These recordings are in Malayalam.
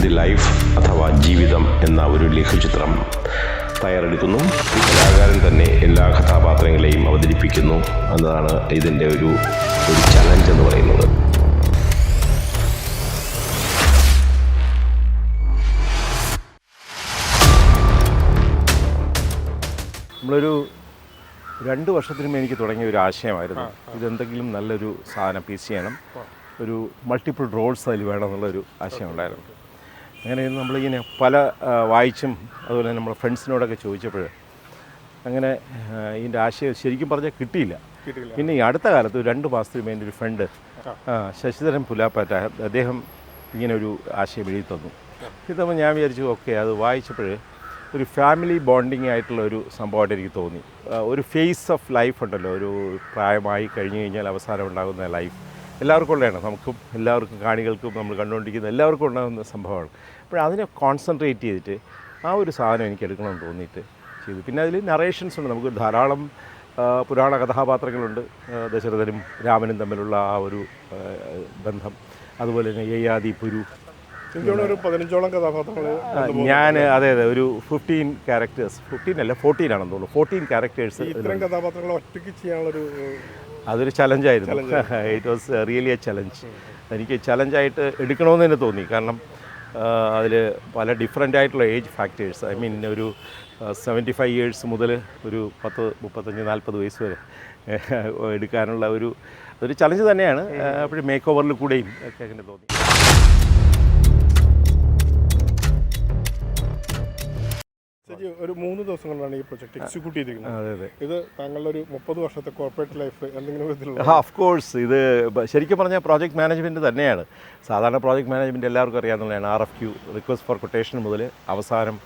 ദി ലൈഫ് അഥവാ ജീവിതം എന്ന ഒരു ലഘുചിത്രം തയ്യാറെടുക്കുന്നു. ഈ കലാകാരൻ തന്നെ എല്ലാ കഥാപാത്രങ്ങളെയും അവതരിപ്പിക്കുന്നു എന്നതാണ് ഇതിന്റെ ഒരു ഒരു ചലഞ്ച് എന്ന് പറയുന്നത്. നമ്മളൊരു രണ്ട് വർഷത്തിന് മുമ്പ് എനിക്ക് തുടങ്ങിയ ഒരു ആശയമായിരുന്നു. ഇതെന്തെങ്കിലും നല്ലൊരു സാധനം പീസ് ചെയ്യണം. ഒരു മൾട്ടിപ്പിൾ റോൾസ് അതിൽ വേണം എന്നുള്ളൊരു ആശയം ഉണ്ടായിരുന്നു. അങ്ങനെ നമ്മളിങ്ങനെ പല വായിച്ചും അതുപോലെ തന്നെ നമ്മുടെ ഫ്രണ്ട്സിനോടൊക്കെ ചോദിച്ചപ്പോൾ അങ്ങനെ ഇതിന്റെ ആശയം ശരിക്കും പറഞ്ഞാൽ കിട്ടിയില്ല. പിന്നെ ഈ അടുത്ത കാലത്ത് രണ്ട് മാസത്തിന് വേണ്ടി ഒരു ഫ്രണ്ട് ശശിധരൻ പുലാപ്പാറ്റ അദ്ദേഹം ഇങ്ങനെ ഒരു ആശയം എഴുതി തന്നു. ഇതപ്പോൾ ഞാൻ വിചാരിച്ചു ഓക്കെ അത് വായിച്ചപ്പോൾ ഒരു ഫാമിലി ബോണ്ടിങ് ആയിട്ടുള്ള ഒരു സംഭവമായിട്ട് എനിക്ക് തോന്നി. ഒരു ഫേസ് ഓഫ് ലൈഫ് ഉണ്ടല്ലോ. ഒരു പ്രായമായി കഴിഞ്ഞു കഴിഞ്ഞാൽ അവസാനം ഉണ്ടാകുന്ന ലൈഫ് എല്ലാവർക്കും ഉള്ളതാണ്. നമുക്കും എല്ലാവർക്കും കാണികൾക്കും നമ്മൾ കണ്ടുകൊണ്ടിരിക്കുന്ന എല്ലാവർക്കും ഉണ്ടാകുന്ന സംഭവമാണ്. അപ്പോൾ അതിനെ കോൺസെൻട്രേറ്റ് ചെയ്തിട്ട് ആ ഒരു സാധനം എനിക്ക് എടുക്കണമെന്ന് തോന്നിയിട്ട് ചെയ്തു. പിന്നെ അതിൽ നറേഷൻസ് ഉണ്ട്. നമുക്ക് ധാരാളം പുരാണ കഥാപാത്രങ്ങളുണ്ട്. ദശരഥനും രാമനും തമ്മിലുള്ള ആ ഒരു ബന്ധം. അതുപോലെ തന്നെ യയാദി പുരു ഒരു പതിനഞ്ചോളം കഥാപാത്രങ്ങൾ ഞാൻ അതെ അതെ ഒരു ഫിഫ്റ്റീൻ ക്യാരക്ടേഴ്സ് ഫിഫ്റ്റീൻ അല്ല ഫോർട്ടീൻ ആണെന്ന് തോന്നുന്നു. ഫോർട്ടീൻ ക്യാരക്ടേഴ്സ് ഇത്രയും കഥാപാത്രങ്ങളെ ഒറ്റയ്ക്ക് ചെയ്യാനുള്ളൊരു അതൊരു ചലഞ്ചായിരുന്നു it was really a challenge എനിക്ക് ചലഞ്ചായിട്ട് എടുക്കണമെന്ന് തന്നെ തോന്നി. കാരണം അതിൽ പല ഡിഫറെന്റ് ആയിട്ടുള്ള ഏജ് ഫാക്ടേഴ്സ് ഐ മീൻ ഒരു സെവന്റി ഫൈവ് ഇയേഴ്സ് മുതൽ ഒരു പത്ത് മുപ്പത്തഞ്ച് നാൽപ്പത് വയസ്സ് വരെ എടുക്കാനുള്ള ഒരു ഒരു ചലഞ്ച് തന്നെയാണ്. അപ്പോഴും മേക്ക് ഓവറിൽ കൂടെയും ഒക്കെ അങ്ങനെ തോന്നി. ഒരു മൂന്ന് ദിവസം കൊണ്ടാണ് ഈ പ്രൊജക്ട് എക്സിക്യൂട്ട് ചെയ്തിരിക്കുന്നത്. ഇത് താങ്കളുടെ ഒരു മുപ്പത് വർഷത്തെ കോർപ്പറേറ്റ് ലൈഫ് എന്തെങ്കിലും വിധത്തിലുള്ള ഓഫ് കോഴ്സ് ഇത് ശരിക്കും പറഞ്ഞാൽ പ്രോജക്റ്റ് മാനേജ്മെന്റ് തന്നെയാണ്. സാധാരണ പ്രോജക്റ്റ് മാനേജ്മെന്റ് എല്ലാവർക്കും അറിയാവുന്നതാണ്. R F Q request for quotation മുതൽ അവസാനം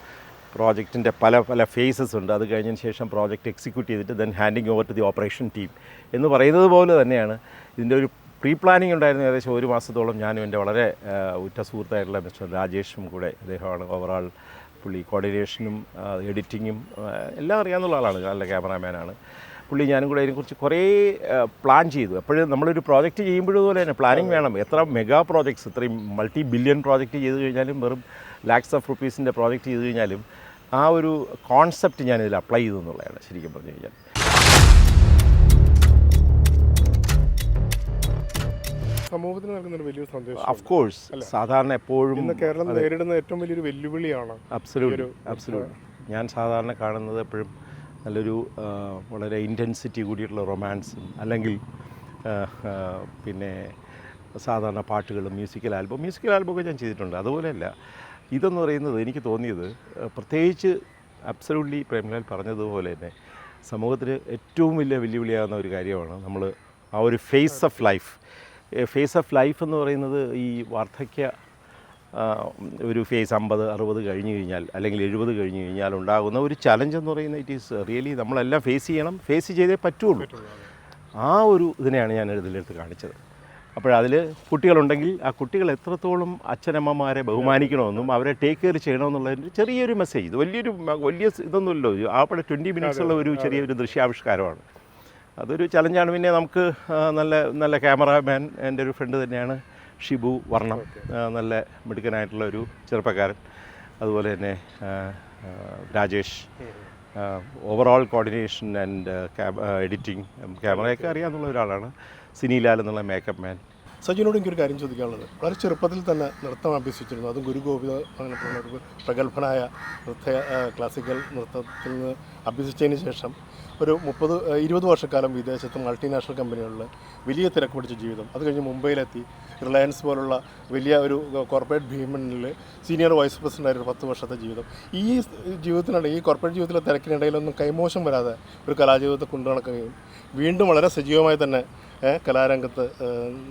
പ്രോജക്റ്റിന്റെ പല പല ഫേസസ് ഉണ്ട്. അത് കഴിഞ്ഞതിന് ശേഷം പ്രോജക്റ്റ് എക്സിക്യൂട്ട് ചെയ്തിട്ട് then handing over to the operation team എന്ന് പറയുന്നത് പോലെ തന്നെയാണ്. ഇതിന്റെ ഒരു പ്രീ പ്ലാനിങ് ഉണ്ടായിരുന്നു ഏകദേശം ഒരു മാസത്തോളം ഞാനും എന്റെ വളരെ ഉറ്റ സുഹൃത്തായിട്ടുള്ള മിസ്റ്റർ രാജേഷും കൂടെ അദ്ദേഹമാണ് ഓവറാൾ പുള്ളി കോർഡിനേഷനും എഡിറ്റിങ്ങും എല്ലാം അറിയാവുന്ന ആളാണ് നല്ല ക്യാമറാമാനാണ് പുള്ളി ഞാനും കൂടെ അതിനെക്കുറിച്ച് കുറേ പ്ലാൻ ചെയ്തു. അപ്പോഴും നമ്മളൊരു പ്രോജക്റ്റ് ചെയ്യുമ്പോഴും പോലെ തന്നെ പ്ലാനിങ് വേണം. എത്ര മെഗാ പ്രോജക്ട്സ് ഇത്രയും മൾട്ടി ബില്യൺ പ്രോജക്റ്റ് ചെയ്ത് കഴിഞ്ഞാലും വെറും ലാക്സ് ഓഫ് റുപ്പീസിന്റെ പ്രോജക്റ്റ് ചെയ്ത് കഴിഞ്ഞാലും ആ ഒരു കോൺസെപ്റ്റ് ഞാനിതിൽ അപ്ലൈ ചെയ്തു എന്നുള്ളതാണ് ശരിക്കും പറഞ്ഞു കഴിഞ്ഞാൽ. സമൂഹത്തിന് നൽകുന്ന വലിയൊരു സന്ദേശം ഓഫ് കോഴ്സ് സാധാരണ എപ്പോഴും ഇന്ന് കേരളം നേരിടുന്ന ഏറ്റവും വലിയൊരു വെല്ലുവിളിയാണ് ഞാൻ സാധാരണ കാണുന്നത് എപ്പോഴും നല്ലൊരു വളരെ ഇന്റൻസിറ്റി കൂടിയിട്ടുള്ള റൊമാൻസും അല്ലെങ്കിൽ പിന്നെ സാധാരണ പാട്ടുകളും മ്യൂസിക്കൽ ആൽബം മ്യൂസിക്കൽ ആൽബമൊക്കെ ഞാൻ ചെയ്തിട്ടുണ്ട്. അതുപോലെയല്ല ഇതെന്ന് പറയുന്നത് എനിക്ക് തോന്നിയത് പ്രത്യേകിച്ച് അബ്സലൂട്ട്ലി പ്രേംലാൽ പറഞ്ഞതുപോലെ തന്നെ സമൂഹത്തിന് ഏറ്റവും വലിയ വെല്ലുവിളിയാകുന്ന ഒരു കാര്യമാണ് നമ്മൾ ആ ഒരു phase of life phase of life എന്ന് പറയുന്നത് ഈ വാർദ്ധക്യ ഒരു ഫേസ് അമ്പത് അറുപത് കഴിഞ്ഞ് കഴിഞ്ഞാൽ അല്ലെങ്കിൽ എഴുപത് കഴിഞ്ഞു കഴിഞ്ഞാൽ ഉണ്ടാകുന്ന ഒരു ചലഞ്ച് എന്ന് പറയുന്നത് ഇറ്റ് ഈസ് റിയലി നമ്മളെല്ലാം ഫേസ് ചെയ്യണം ഫേസ് ചെയ്തേ പറ്റുള്ളൂ. ആ ഒരു ഇതിനെയാണ് ഞാൻ ഇതിലെടുത്ത് കാണിച്ചത്. അപ്പോഴതിൽ കുട്ടികളുണ്ടെങ്കിൽ ആ കുട്ടികൾ എത്രത്തോളം അച്ഛനമ്മമാരെ ബഹുമാനിക്കണമെന്നും അവരെ ടേക്ക് കെയർ ചെയ്യണമെന്നുള്ളതിന്റെ ചെറിയൊരു മെസ്സേജ് ഇത് വലിയൊരു വലിയ ഇതൊന്നുമല്ലോ ആ പടം ട്വന്റി മിനിറ്റ്സുള്ള ഒരു ചെറിയൊരു ദൃശ്യാവിഷ്കാരമാണ്. അതൊരു ചലഞ്ചാണ് പിന്നെ നമുക്ക് നല്ല നല്ല ക്യാമറാമാൻ എന്റെ ഒരു ഫ്രണ്ട് തന്നെയാണ് ഷിബു വർണം. നല്ല മിടുക്കനായിട്ടുള്ള ഒരു ചെറുപ്പക്കാരൻ. അതുപോലെ തന്നെ Rajesh. Overall coordination and editing ക്യാമറയൊക്കെ അറിയാമെന്നുള്ള ഒരാളാണ്. സിനിലാൽ എന്നുള്ള മേക്കപ്പ് മാൻ സജിനോട് എനിക്കൊരു കാര്യം ചോദിക്കാനുള്ളത്. വളരെ ചെറുപ്പത്തിൽ തന്നെ നൃത്തം അഭ്യസിച്ചിരുന്നു. അതും ഗുരു ഗോപിത പ്രഗത്ഭനായ നൃത്ത ക്ലാസിക്കൽ നൃത്തത്തിൽ നിന്ന് അഭ്യസിച്ചതിന് ശേഷം ഒരു മുപ്പത് ഇരുപത് വർഷക്കാലം വിദേശത്ത് മൾട്ടിനാഷണൽ കമ്പനികളിൽ വലിയ തിരക്ക് പിടിച്ച ജീവിതം. അത് കഴിഞ്ഞ് മുംബൈയിലെത്തി. റിലയൻസ് പോലുള്ള വലിയ ഒരു കോർപ്പറേറ്റ് ഭീമനിൽ സീനിയർ വൈസ് പ്രസിഡന്റ് ആയിരുന്നു പത്ത് വർഷത്തെ ജീവിതം. ഈ ജീവിതത്തിനിടയിൽ ഈ കോർപ്പറേറ്റ് ജീവിതത്തിലെ തിരക്കിനിടയിലൊന്നും കൈമോശം വരാതെ ഒരു കലാജീവിതത്തെ കൊണ്ടുനടക്കുകയും വീണ്ടും വളരെ സജീവമായി തന്നെ കലാരംഗത്ത്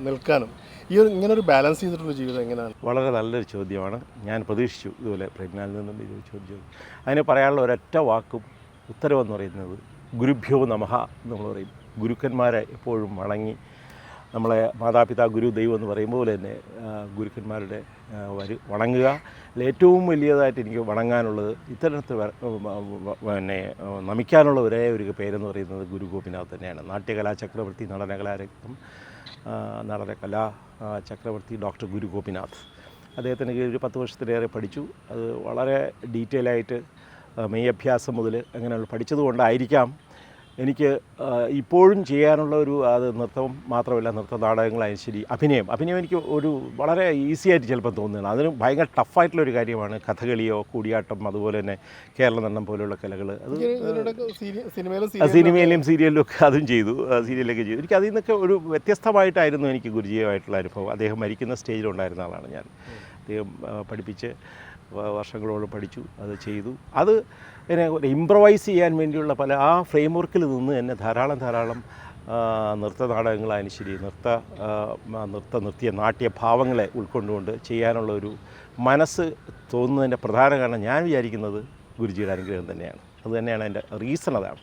നിൽക്കാനും ഈ ഒരു ഇങ്ങനെ ഒരു ബാലൻസ് ചെയ്തിട്ടുള്ള ജീവിതം എങ്ങനെയാണ്? വളരെ നല്ലൊരു ചോദ്യമാണ്. ഞാൻ പ്രതീക്ഷിച്ചു ഇതുപോലെ പ്രജ്ഞാനിൽ നിന്നും ചോദ്യം അതിന് പറയാനുള്ള ഒരൊറ്റ വാക്കും ഉത്തരവെന്ന് പറയുന്നത് ഗുരുഭ്യോ നമഃ എന്ന് നമ്മൾ പറയും. ഗുരുക്കന്മാരെ എപ്പോഴും വണങ്ങി നമ്മളെ മാതാപിതാ ഗുരു ദൈവം എന്ന് പറയുമ്പോൾ തന്നെ ഗുരുക്കന്മാരുടെ വരു വണങ്ങുക. ഏറ്റവും വലിയതായിട്ട് എനിക്ക് വണങ്ങാനുള്ളത് ഇത്തരത്തിൽ പിന്നെ നമിക്കാനുള്ള ഒരേ ഒരു പേരെന്ന് പറയുന്നത് ഗുരു ഗോപിനാഥ് തന്നെയാണ്. നാട്യകലാ ചക്രവർത്തി നടനകലാരക്തം ആ, നടന കലാ ആ, ചക്രവർത്തി ഡോക്ടർ ഗുരു ഗോപിനാഥ് അദ്ദേഹത്തിന് ഒരു പത്ത് വർഷത്തിലേറെ പഠിച്ചു. അത് വളരെ ഡീറ്റെയിൽ ആയിട്ട് മെയ് അഭ്യാസം മുതൽ അങ്ങനെയുള്ള പഠിച്ചതുകൊണ്ടായിരിക്കാം എനിക്ക് ഇപ്പോഴും ചെയ്യാനുള്ള ഒരു അത് നൃത്തം മാത്രമല്ല നൃത്ത നാടകങ്ങളായാലും ശരി അഭിനയം. അഭിനയം എനിക്ക് ഒരു വളരെ ഈസി ആയിട്ട് ചിലപ്പോൾ തോന്നുകയാണ് അതിന് ഭയങ്കര ടഫായിട്ടുള്ളൊരു കാര്യമാണ് കഥകളിയോ കൂടിയാട്ടം അതുപോലെ തന്നെ കേരള നടനം പോലെയുള്ള കലകൾ അത് സിനിമയിലും സീരിയലിലും ഒക്കെ അതും ചെയ്തു. സീരിയലൊക്കെ ചെയ്തു. എനിക്ക് അതിൽ നിന്നൊക്കെ ഒരു വ്യത്യസ്തമായിട്ടായിരുന്നു എനിക്ക് ഗുരുജിയുമായിട്ടുള്ള അനുഭവം. അദ്ദേഹം മരിക്കുന്ന സ്റ്റേജിലുണ്ടായിരുന്ന ആളാണ് ഞാൻ. അദ്ദേഹം പഠിപ്പിച്ച് വർഷങ്ങളോളം പഠിച്ചു അത് ചെയ്തു. അത് എന്നെ ഇമ്പ്രവൈസ് ചെയ്യാൻ വേണ്ടിയുള്ള പല ആ ഫ്രെയിം വർക്കിൽ നിന്ന് എന്നെ ധാരാളം ധാരാളം നൃത്ത നാടകങ്ങളായാലും ശരി നൃത്ത നൃത്ത നൃത്യ ഭാവങ്ങളെ ഉൾക്കൊണ്ടുകൊണ്ട് ചെയ്യാനുള്ള ഒരു മനസ്സ് തോന്നുന്നതിന്റെ പ്രധാന കാരണം ഞാൻ വിചാരിക്കുന്നത് ഗുരുജിയുടെ അനുഗ്രഹം തന്നെയാണ്. അത് തന്നെയാണ് എന്റെ റീസൺ അതാണ്.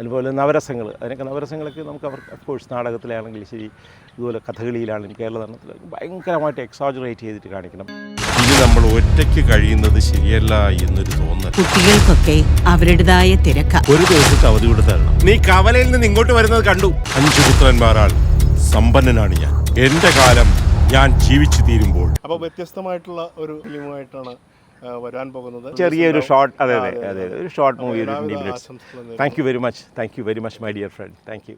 അതുപോലെ നവരസങ്ങൾ അതിനൊക്കെ നവരസങ്ങളൊക്കെ നമുക്ക് അവർ അഫ്കോഴ്സ് നാടകത്തിലാണെങ്കിലും ശരി ഇതുപോലെ കഥകളിയിലാണെങ്കിലും കേരള നടനത്തിൽ ഭയങ്കരമായിട്ട് എക്സാജറേറ്റ് ചെയ്തിട്ട് കാണിക്കണം. നമ്മൾ ഒറ്റയ്ക്ക് കഴിയുന്നത് ശരിയല്ല എന്നൊരു തോന്നൽ. കുട്ടികൾക്കൊക്കെ അവരുടേതായ തിരക്ക. ഒരു ദിവസത്തെ അവധി കൂടെ തരണം. നീ കവലയിൽ നിന്ന് ഇങ്ങോട്ട് വരുന്നത് കണ്ടു. അഞ്ചു പുത്രന്മാരാൾ സമ്പന്നനാണ് ഞാൻ. എന്റെ കാലം ഞാൻ ജീവിച്ചു തീരുമ്പോൾ. അപ്പോൾ വ്യത്യസ്തമായിട്ടുള്ള ഒരു ഫിലിമുമായിട്ടാണ് വരാൻ പോകുന്നത്. ചെറിയൊരു ഷോർട്ട് അതെ അതെ അതെ ഒരു ഷോർട്ട് മൂവി ഒരു thank you very much thank you very much my dear friend thank you